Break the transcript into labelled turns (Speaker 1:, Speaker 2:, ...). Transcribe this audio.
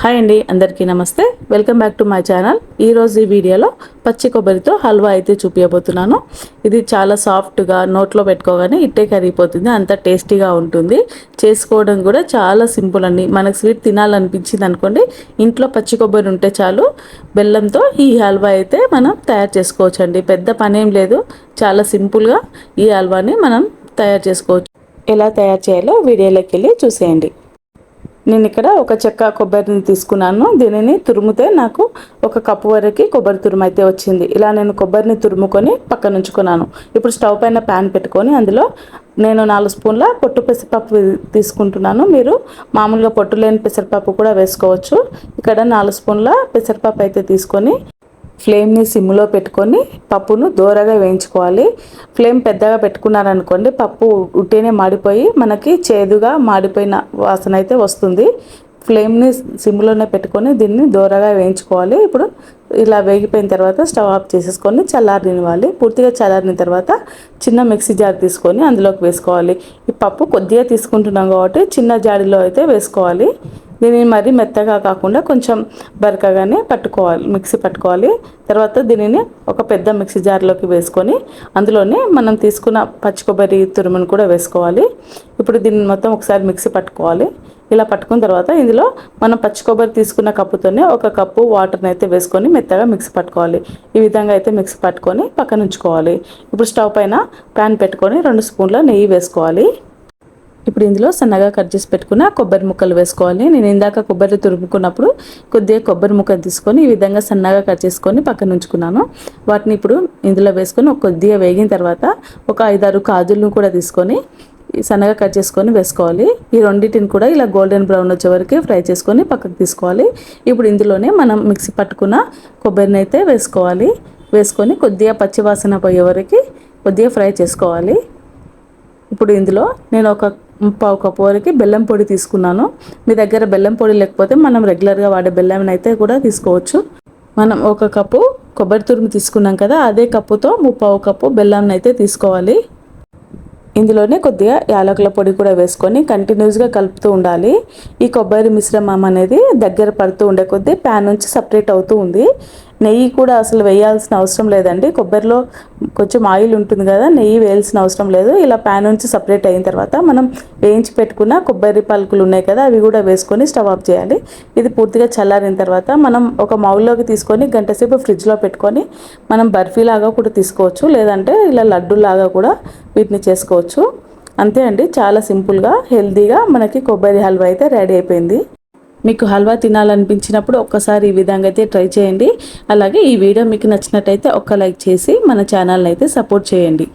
Speaker 1: Hi అండి అందరికీ నమస్తే. Welcome back to my channel. ఈరోజు ఈ వీడియోలో పచ్చి కొబ్బరితో హల్వా అయితే చూపించబోతున్నాను ఇది చాలా సాఫ్ట్గా నోట్లో పెట్టుకోగానే ఇట్టే కరిగిపోతుంది అంత టేస్టీగా ఉంటుంది. చేసుకోవడం కూడా చాలా సింపుల్ అండి. మనకు స్వీట్ తినాలనిపించింది అనుకోండి ఇంట్లో పచ్చి కొబ్బరి ఉంటే చాలు బెల్లంతో ఈ హల్వా అయితే మనం తయారు చేసుకోవచ్చు అండి పెద్ద పనేం లేదు చాలా సింపుల్గా ఈ హల్వాని మనం తయారు చేసుకోవచ్చు. ఎలా తయారు చేయాలో వీడియోలోకి వెళ్ళి చూసేయండి. నేను ఇక్కడ ఒక చెక్క కొబ్బరిని తీసుకున్నాను. దీనిని తురుముతే నాకు ఒక కప్పు వరకు కొబ్బరి తురుము అయితే వచ్చింది. ఇలా నేను కొబ్బరిని తురుముకొని పక్కన ఉంచుకున్నాను. ఇప్పుడు స్టవ్ పైన ప్యాన్ పెట్టుకొని అందులో నేను నాలుగు స్పూన్ల పొట్టు పెసరపప్పు తీసుకుంటున్నాను. మీరు మామూలుగా పొట్టు లేని పెసరపప్పు కూడా వేసుకోవచ్చు. ఇక్కడ నాలుగు స్పూన్ల పెసరపప్పు అయితే తీసుకొని ఫ్లేమ్ని సిమ్లో పెట్టుకొని పప్పును దూరగా వేయించుకోవాలి. ఫ్లేమ్ పెద్దగా పెట్టుకున్నారనుకోండి పప్పు ఉట్టేనే మాడిపోయి మనకి చేదుగా మాడిపోయిన వాసన అయితే వస్తుంది. ఫ్లేమ్ని సిమ్లోనే పెట్టుకొని దీన్ని దూరగా వేయించుకోవాలి. ఇప్పుడు ఇలా వేగిపోయిన తర్వాత స్టవ్ ఆఫ్ చేసేసుకొని చల్లారనివ్వాలి పూర్తిగా చల్లారిన తర్వాత చిన్న మిక్సీ జార్ తీసుకొని అందులోకి వేసుకోవాలి. ఈ పప్పు కొద్దిగా తీసుకుంటున్నాం కాబట్టి చిన్న జాడీలో అయితే వేసుకోవాలి. దీనిని మరీ మెత్తగా కాకుండా కొంచెం బరకగానే పట్టుకోవాలి మిక్సీ పట్టుకోవాలి. తర్వాత దీనిని ఒక పెద్ద మిక్సీ జార్లోకి వేసుకొని అందులోనే మనం తీసుకున్న పచ్చి కొబ్బరి తురుమును కూడా వేసుకోవాలి. ఇప్పుడు దీన్ని మొత్తం ఒకసారి మిక్సీ పట్టుకోవాలి. ఇలా పట్టుకున్న తర్వాత ఇందులో మనం పచ్చి కొబ్బరి తీసుకున్న కప్పుతోనే ఒక కప్పు వాటర్ని అయితే వేసుకొని మెత్తగా మిక్సీ పట్టుకోవాలి. ఈ విధంగా అయితే మిక్సీ పట్టుకొని పక్కన ఉంచుకోవాలి ఇప్పుడు స్టవ్ పైన ప్యాన్ పెట్టుకొని రెండు స్పూన్ల నెయ్యి వేసుకోవాలి. ఇప్పుడు ఇందులో సన్నగా కట్ చేసి పెట్టుకున్న కొబ్బరి ముక్కలు వేసుకోవాలి. నేను ఇందాక కొబ్బరి తురుముకున్నప్పుడు కొద్దిగా కొబ్బరి ముక్కలు తీసుకొని ఈ విధంగా సన్నగా కట్ చేసుకొని పక్కన ఉంచుకున్నాను. వాటిని ఇప్పుడు ఇందులో వేసుకొని కొద్దిగా వేగిన తర్వాత ఒక ఐదారు కాజులను కూడా తీసుకొని సన్నగా కట్ చేసుకొని వేసుకోవాలి. ఈ రెండింటిని కూడా ఇలా గోల్డెన్ బ్రౌన్ వచ్చే వరకు ఫ్రై చేసుకొని పక్కకు తీసుకోవాలి. ఇప్పుడు ఇందులోనే మనం మిక్సీ పట్టుకున్న కొబ్బరిని అయితే వేసుకోవాలి. వేసుకొని కొద్దిగా పచ్చివాసన పోయే వరకు కొద్దిగా ఫ్రై చేసుకోవాలి. ఇప్పుడు ఇందులో నేను ఒక పావు కప్పు వరకు బెల్లం పొడి తీసుకున్నాను. మీ దగ్గర బెల్లం పొడి లేకపోతే మనం రెగ్యులర్గా వాడే బెల్లం అయితే కూడా తీసుకోవచ్చు. మనం ఒక కప్పు కొబ్బరి తురుము తీసుకున్నాం కదా అదే కప్పుతో ముప్పావు కప్పు బెల్లం అయితే తీసుకోవాలి. ఇందులోనే కొద్దిగా యాలకుల పొడి కూడా వేసుకొని కంటిన్యూస్గా కలుపుతూ ఉండాలి. ఈ కొబ్బరి మిశ్రమం అనేది దగ్గర పడుతూ ఉండే కొద్దీ ప్యాన్ నుంచి సపరేట్ అవుతూ ఉంది. నెయ్యి కూడా అసలు వేయాల్సిన అవసరం లేదండి. కొబ్బరిలో కొంచెం ఆయిల్ ఉంటుంది కదా నెయ్యి వేయాల్సిన అవసరం లేదు. ఇలా ప్యాన్ నుంచి సపరేట్ అయిన తర్వాత మనం వేయించి పెట్టుకున్న కొబ్బరి పలుకులు ఉన్నాయి కదా అవి కూడా వేసుకొని స్టవ్ ఆఫ్ చేయాలి. ఇది పూర్తిగా చల్లారిన తర్వాత మనం ఒక మౌల్లోకి తీసుకొని గంటసేపు ఫ్రిడ్జ్లో పెట్టుకొని మనం బర్ఫీ లాగా కూడా తీసుకోవచ్చు. లేదంటే ఇలా లడ్డు లాగా కూడా వీటిని చేసుకోవచ్చు. అంతే అండి. చాలా సింపుల్గా హెల్తీగా మనకి కొబ్బరి హల్వా అయితే రెడీ అయిపోయింది. మీకు హల్వా తినాలనిపించినప్పుడు ఒక్కసారి ఈ విధంగా అయితే ట్రై చేయండి. అలాగే ఈ వీడియో మీకు నచ్చినట్టయితే ఒక్క లైక్ చేసి మన ఛానల్ని అయితే సపోర్ట్ చేయండి.